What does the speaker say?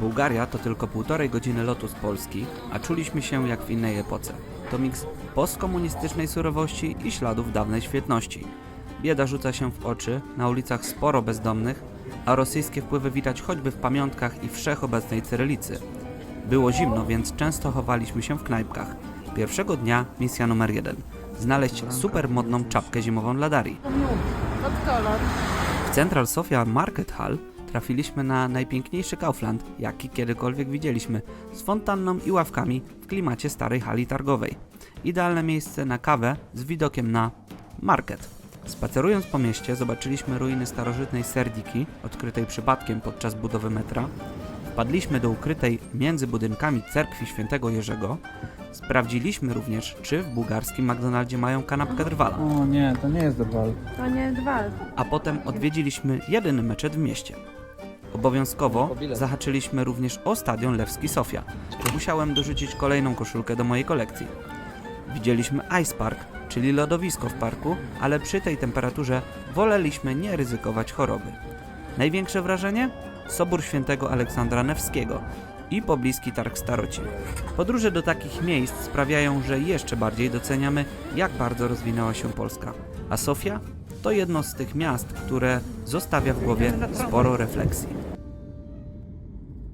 Bułgaria to tylko półtorej godziny lotu z Polski, a czuliśmy się jak w innej epoce. To miks postkomunistycznej surowości i śladów dawnej świetności. Bieda rzuca się w oczy, na ulicach sporo bezdomnych, a rosyjskie wpływy widać choćby w pamiątkach i wszechobecnej cyrylicy. Było zimno, więc często chowaliśmy się w knajpkach. Pierwszego dnia misja numer jeden. Znaleźć super modną czapkę zimową dla Darii. Pod kolor. W Central Sofia Market Hall trafiliśmy na najpiękniejszy Kaufland, jaki kiedykolwiek widzieliśmy, z fontanną i ławkami w klimacie starej hali targowej. Idealne miejsce na kawę z widokiem na market. Spacerując po mieście zobaczyliśmy ruiny starożytnej Serdiki, odkrytej przypadkiem podczas budowy metra. Wpadliśmy do ukrytej między budynkami cerkwi świętego Jerzego. Sprawdziliśmy również, czy w bułgarskim McDonaldzie mają kanapkę drwala. O nie, to nie jest Drwal. To nie dwa. a potem odwiedziliśmy jedyny meczet w mieście. Obowiązkowo zahaczyliśmy również o stadion Lewski Sofia. Musiałem dorzucić kolejną koszulkę do mojej kolekcji. Widzieliśmy Ice Park, czyli lodowisko w parku, ale przy tej temperaturze woleliśmy nie ryzykować choroby. Największe wrażenie? Sobór Świętego Aleksandra Newskiego i pobliski Targ Staroci. Podróże do takich miejsc sprawiają, że jeszcze bardziej doceniamy, jak bardzo rozwinęła się Polska. A Sofia to jedno z tych miast, które zostawia w głowie sporo refleksji.